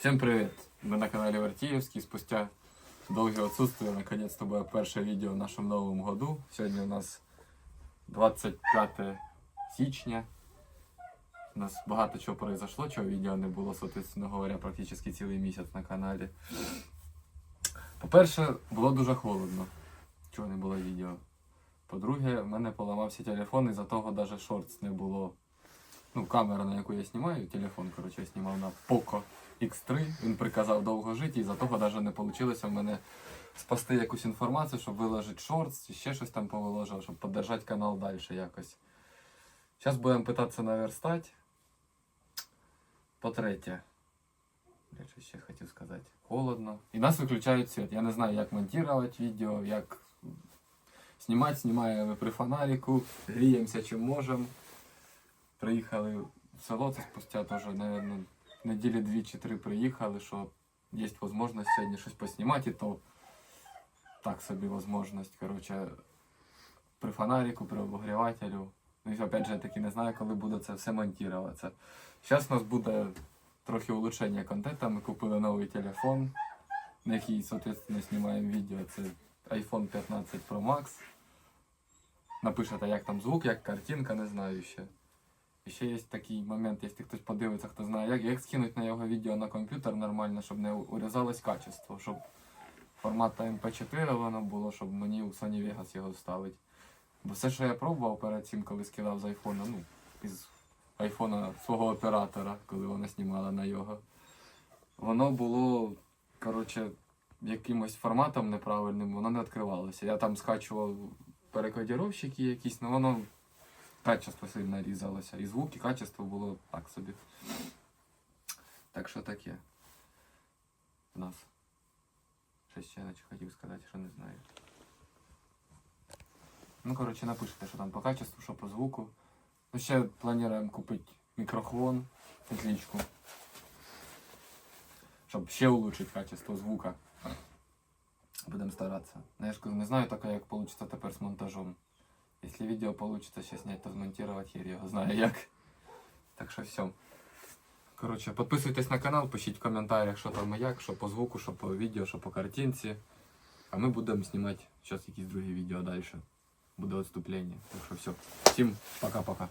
Всем привет! Мы на канале Вартиевский. Спустя долгое отсутствие, наконец-то было первое видео в нашем новом году. Сегодня у нас 25 січня. У нас багато чого произошло, чого відео не було, соответственно говоря, практично цілий місяць на каналі. По-перше, було дуже холодно, чого не було відео. По-друге, в мене поламався телефон, і за того навіть шортс не було. Ну, камера, на яку я знімаю, телефон, коротше, я знімав на Poco X3. Він приказав довго жити, і за того навіть не вийшло в мене спасти якусь інформацію, щоб виложити шортс чи ще щось там повиложив, щоб підтримати канал далі якось. Зараз будемо питатися наверстати. По-третє, я що ще хотів сказати, холодно. І нас виключають світ. Я не знаю, як монтувати відео, як знімати, знімаємо при фонарику, гріємося чим можемо. Приїхали в село, це спустя теж, мабуть, неділі дві чи три приїхали, що є можливість сьогодні щось поснімати, і то так собі можливість. Коротше, при фонарику, при обогрівателю. Ну і опять же, я таки не знаю, коли буде це все монтуватися. Зараз у нас буде трохи улучшення контенту. Ми купили новий телефон, на який, соответственно, знімаємо відео. Це iPhone 15 Pro Max. Напишете, як там звук, як картинка, не знаю ще. Ще є такий момент, якщо хтось подивиться, хто знає, як, як скинути на його відео на комп'ютер нормально, щоб не урізалось качество, щоб формат MP4 воно було, щоб мені у Sony Vegas його вставити. Бо все, що я пробував перед цим, коли скидав з айфона, ну, із айфона свого оператора, коли вона знімала на його, воно було, коротше, якимось форматом неправильним, воно не відкривалося. Я там скачував перекодіровщики якісь, але воно качество сильно різалося. І звук, і качество було так собі. Так що таке. У нас. Щось ще наче хотів сказати, що не знаю. Ну, коротше, напишите, що там по качеству, що по звуку. Ну, ще плануємо купити мікрофон, отличку. Щоб ще улучшити качество звука. Будемо старатися. Ну, я ж не знаю таке, як вийде тепер з монтажом. Если видео получится сейчас снять, то змонтировать хер его знаю як. Так що все. Коротше, підписуйтесь на канал, пишіть в коментарях, що там і як, що по звуку, що по відео, що по картинці. А ми будемо знімати зараз якісь другі відео далі. Буде відступлення. Так що все. Всім пока-пока.